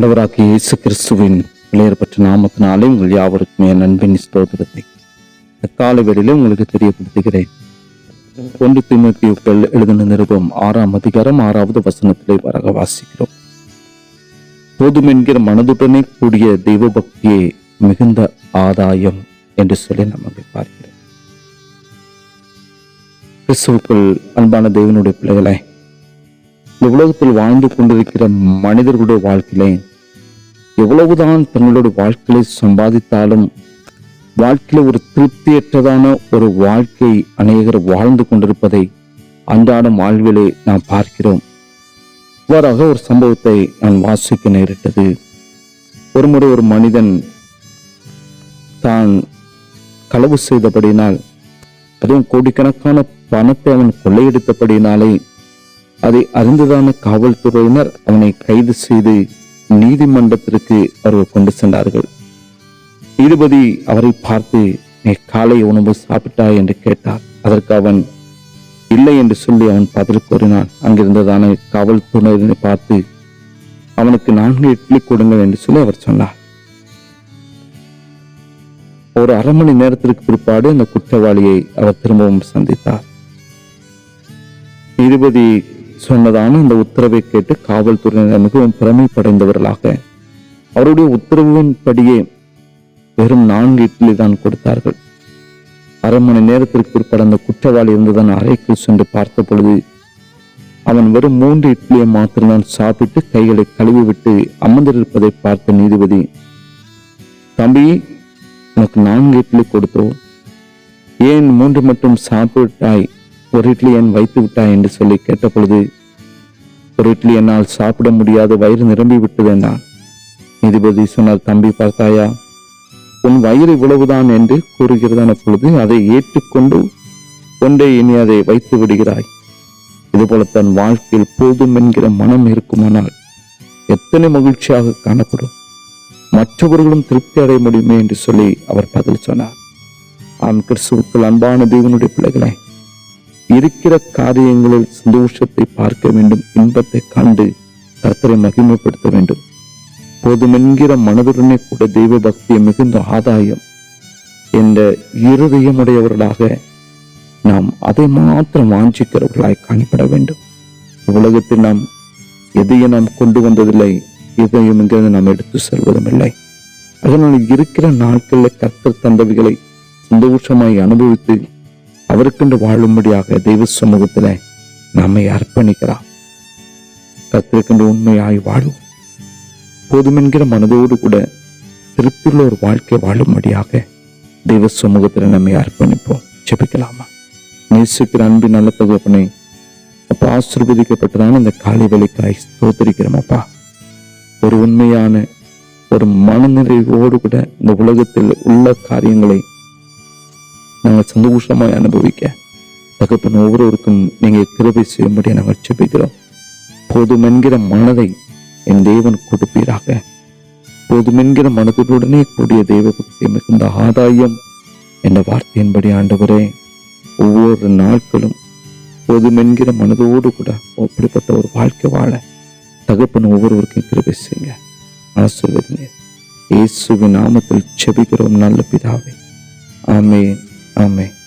ஆண்டவராக இயேசு கிறிஸ்துவின் பெற்ற நாமத்தினாலே உங்கள் யாவருக்கும் என் நண்பின் ஸ்தோத்திரத்தை. காலை வேளையிலே உங்களுக்கு தெரியப்படுத்துகிறேன். ஒன்று திமுக எழுதின நிருபம் ஆறாம் அதிகாரம் ஆறாவது வசனத்திலே வரக வாசிக்கிறோம். போதும் என்கிற மனதுடனே கூடிய தெய்வ பக்தியே மிகுந்த ஆதாயம் என்று சொல்லி நம்ம அங்கே பார்க்கிறோம். கிறிஸ்துவுக்குள் அன்பான தேவனுடைய பிள்ளைகளை இந்த உலகத்தில் வாழ்ந்து கொண்டிருக்கிற மனிதர்களுடைய வாழ்க்கையிலே எவ்வளவுதான் தங்களுடைய வாழ்க்கையை சம்பாதித்தாலும் வாழ்க்கையில ஒரு திருப்தியற்றதான ஒரு வாழ்க்கை அநேகர் வாழ்ந்து கொண்டிருப்பதை அன்றாடம் வாழ்விலே நாம் பார்க்கிறோம். இவ்வாறாக ஒரு சம்பவத்தை நான் வாசிக்க நேரிட்டது. ஒருமுறை ஒரு மனிதன் தான் களவு செய்தபடினால் அதுவும் கோடிக்கணக்கான பணத்தை அவன் கொள்ளையடித்தபடினாலே அதை அறிந்ததான காவல்துறையினர் அவனை கைது செய்து நீதிமன்றத்திற்கு அவர்கள் கொண்டு சென்றார்கள். நீதிபதி அவரை பார்த்து நீ காலை உணவு சாப்பிட்டாய்? என்று கேட்டார். அதற்கு அவன் இல்லை என்று சொல்லி அவன் பதில் கூறினான். அங்கிருந்ததான காவல்துறையினரை பார்த்து அவனுக்கு நான்கு இட்லி கொடுங்கள் என்று சொல்லி அவர் சொன்னார். ஒரு அரை மணி நேரத்திற்கு பிற்பாடு அந்த குற்றவாளியை அவர் திரும்பவும் சந்தித்தார். நீதிபதி சொன்னதான அந்த உத்தரவை கேட்டு காவல்துறையினர் மிகவும் பிரமைப்படைந்தவர்களாக. அவருடைய உத்தரவின்படியே வெறும் நான்கு இட்லி தான் கொடுத்தார்கள். அரை மணி நேரத்திற்கு பிற்பட அந்த குற்றவாளி இருந்ததன் அறைக்கு சென்று பார்த்த பொழுது அவன் வெறும் மூன்று இட்லியை மாத்திரம்தான் சாப்பிட்டு கைகளை கழுவி விட்டு அமர்ந்திருப்பதை பார்த்த நீதிபதி தம்பி உனக்கு நான்கு இட்லி கொடுத்தோம். ஏன் மூன்று மட்டும் சாப்பிட்டாய்? ஒரு இட்லி என் வைத்து விட்டாய் என்று சொல்லி கேட்ட பொழுது ஒரு இட்லி என்னால் சாப்பிட முடியாது வயிறு நிரம்பி விட்டது என்றான். நீதிபதி சொன்னால் தம்பி பார்த்தாயா உன் வயிறு இவ்வளவுதான் என்று கூறுகிறதான பொழுது அதை ஏற்றுக்கொண்டு ஒன்றை இனி அதை வைத்து விடுகிறாய். இதுபோல தன் வாழ்க்கையில் போதும் என்கிற மனம் இருக்குமானால் எத்தனை மகிழ்ச்சியாக காணப்படும். மற்றவர்களும் திருப்தி அடைய முடியுமே என்று சொல்லி அவர் பதில் சொன்னார். ஆண் கிறிஸ்துவுக்குள் அன்பான தேவனுடைய பிள்ளைகளை இருக்கிற காரியங்களில் சந்தோஷத்தை பார்க்க வேண்டும் இன்பத்தை கண்டு கர்த்தரை மகிமைப்படுத்த வேண்டும். போதுமென்கிற மனதுடனே கூட தெய்வ பக்தியை மிகுந்த ஆதாயம் என்ற இருதயமுடையவர்களாக நாம் அதை மாத்திரம் வாஞ்சிக்கிறவர்களாய் காணப்பட வேண்டும். உலகத்தில் நாம் எதையும் நாம் கொண்டு வந்ததில்லை எதையும் இங்கிருந்து நாம் எடுத்து செல்வதும் இல்லை அதனால் இருக்கிற நாட்களில் கர்த்தர் தந்தவைகளை சந்தோஷமாய் அனுபவித்து அவருக்கென்று வாழும்படியாக தெய்வ சமூகத்துல நம்மை அர்ப்பணிக்கிறார். கத்திருக்கின்ற உண்மையாய் வாழும் போதுமென்கிற மனதோடு கூட திருப்தியுள்ள ஒரு வாழ்க்கை வாழும்படியாக தெய்வ சமூகத்தில் நம்மை அர்ப்பணிப்போம். ஜெபிக்கலாமா? நேசிக்கிற அன்பின் நல்ல தகப்பனை அப்பா ஆசிர்வதிக்கப்பட்டதான இந்த காலை வேலைக்காய் ஸ்தோத்தரிக்கிறோம் அப்பா. ஒரு உண்மையான ஒரு மனநிறைவோடு கூட இந்த உலகத்தில் உள்ள காரியங்களை நாங்கள் சந்தோஷமாய் அனுபவிக்க தகப்பன் ஒவ்வொருவருக்கும் நீங்க கிருபை செய்யும்படி நாங்கள் ஜெபிக்கிறோம் போதுமென்கிற மனதை என் தேவன் கொடுப்பீராக. போதுமென்கிற மனதுடனே கூடிய தெய்வ பக்தி மிகுந்த ஆதாயம் என்ற வார்த்தையின்படி ஆண்டவரே ஒவ்வொரு நாட்களும் போதுமென்கிற மனதோடு கூட அப்படிப்பட்ட ஒரு வாழ்க்கை வாழ தகப்பன் ஒவ்வொருவருக்கும் கிருபை செய்யுங்க. ஆசிர்வதிங்க. இயேசுவின் நாமத்தில் செபிக்கிறோம் நல்ல பிதாவே. ஆமேன். Amén.